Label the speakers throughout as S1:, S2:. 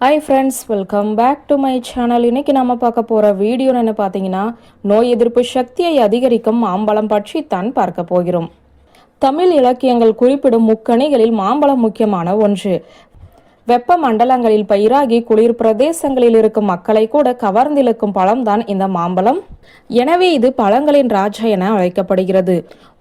S1: Hi friends welcome back to my channel இன்னைக்கு நம்ம பார்க்க போகிற வீடியோ என்ன பார்த்தீங்கன்னா நோய் எதிர்ப்பு சக்தியை அதிகரிக்கும் மாம்பழம் பற்றி தான் பார்க்க போகிறோம். தமிழ் இலக்கியங்கள் குறிப்பிடும் முக்கணிகளில் மாம்பழம் முக்கியமான ஒன்று. வெப்ப மண்டலங்களில் பயிராகி குளிர் பிரதேசங்களில் இருக்கும் மக்களை கூட கவர்ந்திழுக்கும் பழம்தான் இந்த மாம்பழம். எனவே இது பழங்களின் ராஜா என அழைக்கப்படுகிறது.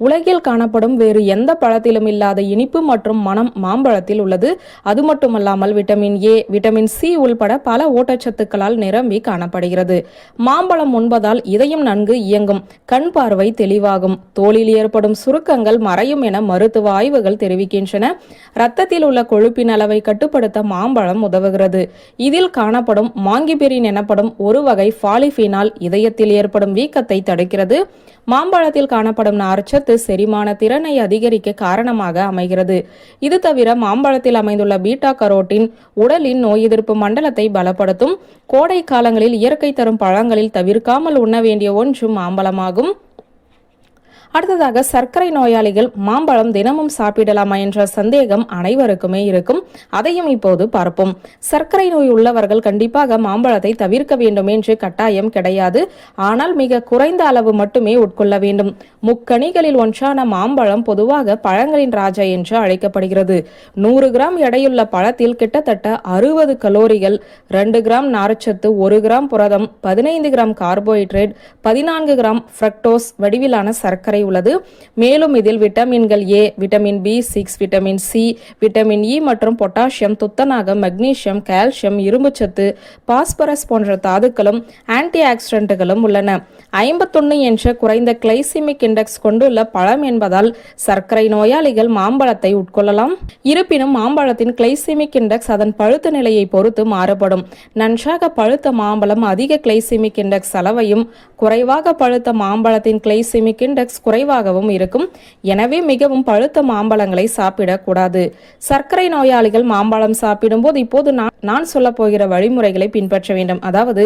S1: உலகில் காணப்படும் வேறு எந்த பழத்திலும் இல்லாத இனிப்பு மற்றும் மனம் மாம்பழத்தில் உள்ளது. அது மட்டுமல்லாமல் விட்டமின் ஏ விட்டமின் சி உள்பட பல ஊட்டச்சத்துக்களால் நிரம்பி காணப்படுகிறது. மாம்பழம் உண்பதால் இதயம் நன்கு இயங்கும் கண் பார்வை தெளிவாகும் தோலில் ஏற்படும் சுருக்கங்கள் மறையும் என மருத்துவ ஆய்வுகள் தெரிவிக்கின்றன. இரத்தத்தில் உள்ள கொழுப்பின் அளவை கட்டுப்படுத்த மாம்பழம் உதவுகிறது. இதில் காணப்படும் மாங்கிபெரின் எனப்படும் ஒரு வகை பாலிஃபினால் இதயத்தில் ஏற்படும் வீக்கத்தை தடுக்கிறது. மாம்பழத்தில் காணப்படும் நார்ச்சத்து செரிமான திறனை அதிகரிக்க காரணமாக அமைகிறது. இது தவிர மாம்பழத்தில் அமைந்துள்ள பீட்டா கரோட்டின் உடலின் நோய் எதிர்ப்பு மண்டலத்தை பலப்படுத்தும். கோடை காலங்களில் இயற்கை தரும் பழங்களில் தவிர்க்காமல் உண்ண வேண்டிய ஒன்று மாம்பழமாகும். அடுத்ததாக சர்க்கரை நோயாளிகள் மாம்பழம் தினமும் சாப்பிடலாமா என்ற சந்தேகம் அனைவருக்குமே இருக்கும். அதையும் இப்போது பார்ப்போம். சர்க்கரை நோய் உள்ளவர்கள் கண்டிப்பாக மாம்பழத்தை தவிர்க்க வேண்டும் என்று கட்டாயம் கிடையாது. ஆனால் மிக குறைந்த அளவு மட்டுமே உட்கொள்ள வேண்டும். முக்கணிகளில் ஒன்றான மாம்பழம் பொதுவாக பழங்களின் ராஜா என்று அழைக்கப்படுகிறது. நூறு கிராம் எடையுள்ள பழத்தில் கிட்டத்தட்ட அறுபது கலோரிகள் ரெண்டு கிராம் நார்ச்சத்து ஒரு கிராம் புரதம் பதினைந்து கிராம் கார்போஹைட்ரேட் பதினான்கு கிராம் ஃப்ரக்டோஸ் வடிவிலான சர்க்கரை உள்ளது. மேலும் இதில் விட்டமின்கள் A vitamin B six vitamin C vitamin E மற்றும் பொட்டாசியம் துத்தநாகம் மெக்னீசியம் கால்சியம் இரும்புச்சத்து பாஸ்பரஸ் போன்ற தாதுக்களும் ஆன்டி ஆக்சிடென்ட்டுகளும் உள்ளன. ஐம்பத்தொன்னு என்ற குறைந்த கிளைசிமிக் இண்டெக்ஸ் கொண்டுள்ள பழம் என்பதால் சர்க்கரை நோயாளிகள் மாம்பழத்தை உட்கொள்ளலாம். இருப்பினும் மாம்பழத்தின் கிளைசிமிக் இண்டெக்ஸ் அதன் பழுத்த நிலையை பொறுத்து மாறுபடும். நன்றாக பழுத்த மாம்பழம் அதிக கிளைசிமிக் இண்டெக்ஸ் அளவையும் குறைவாக பழுத்த மாம்பழத்தின் கிளைசிமிக் இண்டெக்ஸ் குறைவாகவும் இருக்கும். எனவே மிகவும் பழுத்த மாம்பழங்களை சாப்பிடக்கூடாது. சர்க்கரை நோயாளிகள் மாம்பழம் சாப்பிடும்போது இப்போது நான் நான் சொல்ல போகிற வழிமுறைகளை பின்பற்ற வேண்டும். அதாவது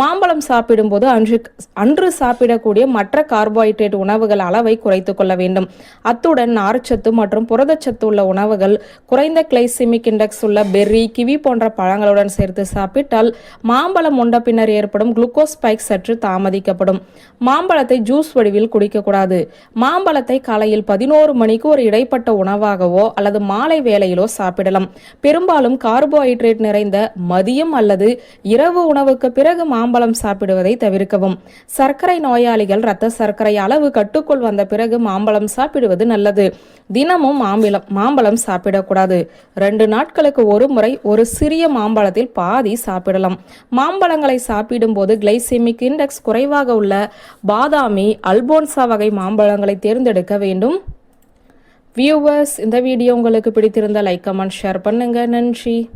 S1: மாம்பழம் சாப்பிடும்போது அன்று அன்று சாப்பிடக்கூடிய மற்ற கார்போஹைட்ரேட் உணவுகள் அளவை குறைத்துக் கொள்ள வேண்டும். அத்துடன் நார்ச்சத்து மற்றும் புரதச்சத்து உள்ள உணவுகள் குறைந்த கிளைசிமிக் இண்டெக்ஸ் உள்ள பெர்ரி கிவி போன்ற பழங்களுடன் சேர்த்து சாப்பிட்டால் மாம்பழம் உண்ட பின்னர் ஏற்படும் குளுக்கோஸ் ஸ்பைக் சற்று தாமதிக்கப்படும். மாம்பழத்தை ஜூஸ் வடிவில் குடிக்கக்கூடாது. மாம்பழத்தை காலையில் பதினோரு மணிக்கு ஒரு இடைப்பட்ட உணவாகவோ அல்லது மாலை வேளையிலோ சாப்பிடலாம். பெரும்பாலும் கார்போஹைட்ரேட் நிறைந்த மதியம் அல்லது இரவு உணவுக்கு பிறகு மாம்பழம் சாப்பிடுவதை தவிர்க்கவும். சர்க்கரை நோயாளிகள் இரத்த சர்க்கரை அளவு கட்டுக்குள் வந்த பிறகு மாம்பழம் சாப்பிடுவது நல்லது. தினமும் மாம்பழம் மாம்பழம் சாப்பிடக்கூடாது. ரெண்டு நாட்களுக்கு ஒரு முறை ஒரு சிறிய மாம்பழத்தில் பாதி சாப்பிடலாம். மாம்பழங்களை சாப்பிடும்போது கிளைசிமிக் இண்டெக்ஸ் குறைவாக உள்ள பாதாமி அல்போன்சா வகை மாம்பழங்களை தேர்ந்தெடுக்க வேண்டும். வியூவர்ஸ் இந்த வீடியோ உங்களுக்கு பிடித்திருந்தால் லைக் கமெண்ட் ஷேர் பண்ணுங்க. நன்றி.